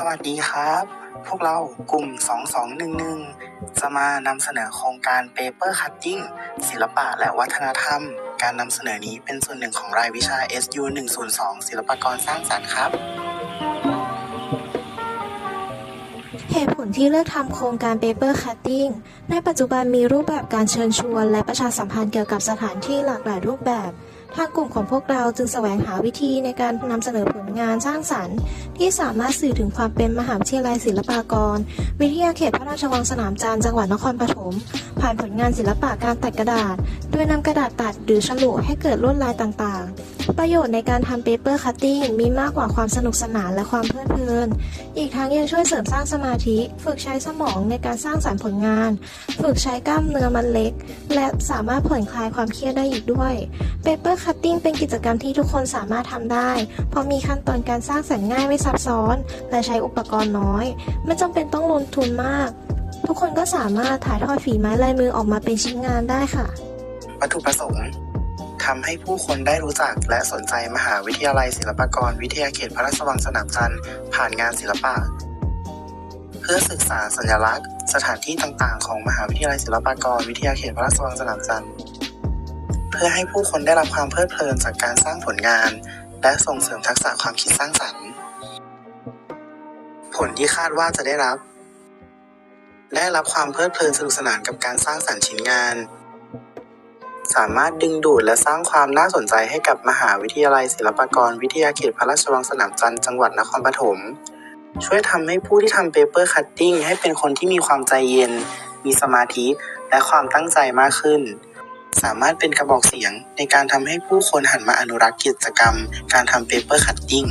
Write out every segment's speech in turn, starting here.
สวัสดีครับ พวกเรากลุ่ม 2211 จะมานำเสนอโครงการ Paper Cutting ศิลปะและวัฒนธรรม การนำเสนอนี้เป็นส่วนหนึ่งของรายวิชา SU 102ศิลปกรสร้างสรรค์ครับ เหตุผลที่เลือกทำโครงการ Paper Cutting ในปัจจุบันมีรูปแบบการเชิญชวน และประชาสัมพันธ์เกี่ยวกับสถานที่หลากหลายรูปแบบ ทางกลุ่มของพวกเราจึงแสวงหาวิธีในการนำเสนอผลงานสร้างสรรค์ ที่สามารถสื่อถึงความเป็นมหาวิทยาลัยศิลปากร วิทยาเขตพระราชวังสนามจันทร์จังหวัดนครปฐมผ่านผลงานศิลปะการตัดกระดาษโดยนำกระดาษตัดหรือฉลุให้เกิดลวดลายต่างๆ ประโยชน์ในการทำ Paper Cutting มีมากกว่าความสนุกสนานและความเพลิดเพลิน อีกทั้งยังช่วยเสริมสร้างสมาธิ ฝึกใช้สมองในการสร้างสรรค์ผลงาน ฝึกใช้กล้ามเนื้อมันเล็ก และสามารถผ่อนคลายความเครียดได้อีกด้วย Paper Cutting เป็นกิจกรรมที่ทุกคนสามารถทำได้ เพราะมีขั้นตอนการสร้างสรรค์ง่ายไม่ซับซ้อน และใช้อุปกรณ์น้อย ไม่จำเป็นต้องลงทุนมาก ทุกคนก็สามารถถ่ายทอดฝีไม้ลายมือออกมาเป็นชิ้นงานได้ค่ะ วัตถุประสงค์ ทำให้ผู้คนได้รู้จักและสนใจมหาวิทยาลัยศิลปากรวิทยาเขตพระราชวังสนามจันทร์ผ่านงานศิลปะ เพื่อศึกษาสัญลักษณ์ สถานที่ต่างๆ ของมหาวิทยาลัยศิลปากรวิทยาเขตพระราชวังสนามจันทร์เพื่อให้ผู้คนได้รับความเพลิดเพลินจากการสร้างผลงาน และส่งเสริมทักษะความคิดสร้างสรรค์ ผลที่คาดว่าจะได้รับ ได้รับความเพลิดเพลินสนุกสนานกับการสร้างสรรค์ชิ้นงาน สามารถดึงดูดและสร้างความน่าสนใจให้กับมหาวิทยาลัยศิลปากรวิทยาเขตพระราชวังสนามจันทร์จังหวัดนครปฐมช่วยทำให้ผู้ที่ทำเปเปอร์คัตติ้งให้เป็นคนที่มีความใจเย็น มีสมาธิ และความตั้งใจมากขึ้น สามารถเป็นกระบอกเสียงในการทำให้ผู้คนหันมาอนุรักษ์กิจกรรม การทำเปเปอร์คัตติ้ง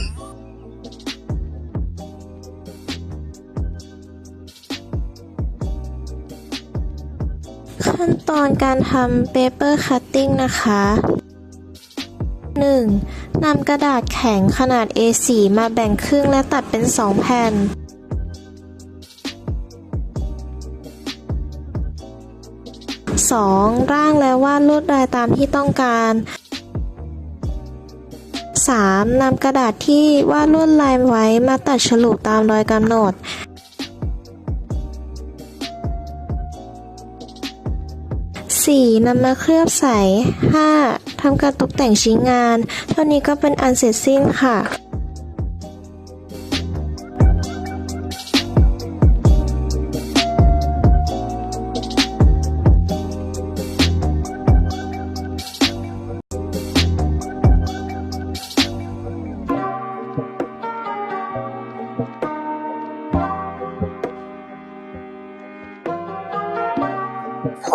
ขั้นตอนการทำ Paper Cutting นะคะ 1. นำกระดาษแข็งขนาด A4 มาแบ่งครึ่งและตัดเป็น 2 แผ่น 2. ร่างและวาดลวดลายตามที่ต้องการ 3. นำกระดาษที่วาดลวดลายไว้มาตัดฉลุตามรอยกำหนด 4. นำมาเคลือบใส 5. ทำการตกแต่งชิ้นงาน เท่านี้ก็เป็นอันเสร็จสิ้นค่ะ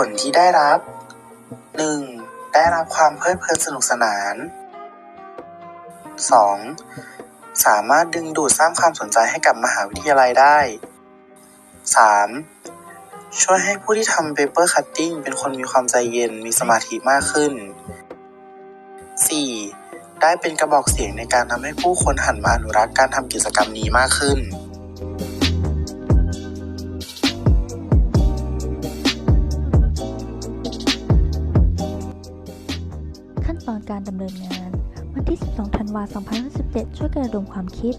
ลที่ได้รับ 1. ได้รับความเพลิดเพลินสนุกสนาน 2. สามารถดึงดูดสร้างความสนใจให้กับมหาวิทยาลัยได้ 3. ช่วยให้ผู้ที่ทำ paper cutting เป็นคนมีความใจเย็นมีสมาธิมากขึ้น 4. ได้เป็นกระบอกเสียงในการทำให้ผู้คนหันมาอนุรักษ์การทำกิจกรรมนี้มากขึ้น การดำเนินงาน วันที่ 12 ธันวาคม 2017 ช่วยกระดมความคิด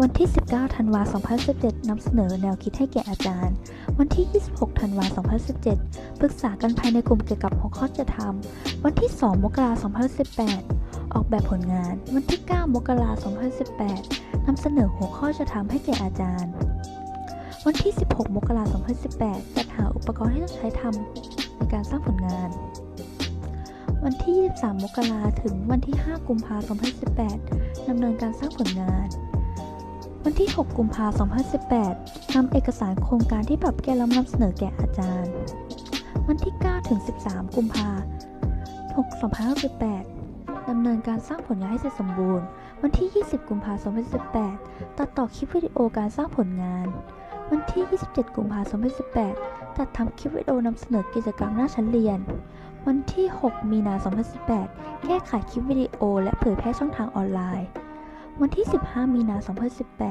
วันที่ 19 ธันวาคม 2017 นำเสนอแนวคิดให้แก่อาจารย์ วันที่ 26 ธันวาคม 2017 ปรึกษากันภายในกลุ่มเกี่ยวกับหัวข้อจะทำวันที่ 2 มกราคม 2018 ออกแบบผลงาน วันที่ 9 มกราคม 2018 นำเสนอหัวข้อจะทำให้แก่อาจารย์ วันที่ 16 มกราคม 2018 จัดหาอุปกรณ์ที่ต้องใช้ทำในการสร้างผลงาน วันที่ 23 มกราถึงวันที่ 5 กุมภาพันธ์ 2018 ดำเนินการสร้างผลงาน วันที่ 6 กุมภาพันธ์ 2018 นำเอกสารโครงการที่ปรับแก้และนำเสนอแก่อาจารย์ วันที่ 9 ถึง 13 กุมภาพันธ์2018ดำเนินการสร้างผลงานให้เสร็จสมบูรณ์ วันที่ 20 กุมภาพันธ์ 2018 ตัดต่อคลิปวิดีโอการสร้างผลงาน วันที่ 27 กุมภาพันธ์ 2018 จัดทำคลิปวิดีโอนำเสนอกิจกรรมหน้าชั้นเรียน วันที่ 6 มีนา 2018 แก้ไขคลิปวิดีโอ และเผยแพร่ช่องทางออนไลน์ วันที่ 15 มีนา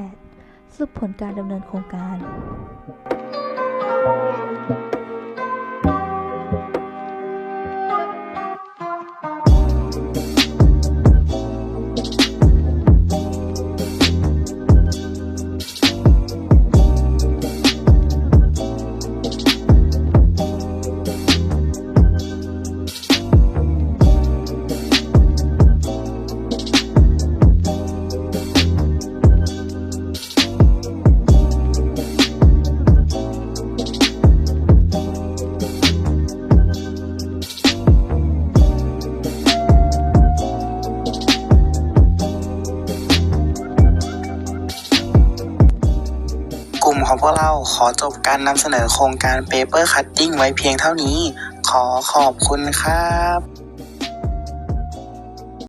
2018 สรุปผลการดำเนินโครงการ กลุ่มของพวกเราขอจบการนำเสนอโครงการ Paper Cutting ไว้เพียงเท่านี้ ขอขอบคุณครับ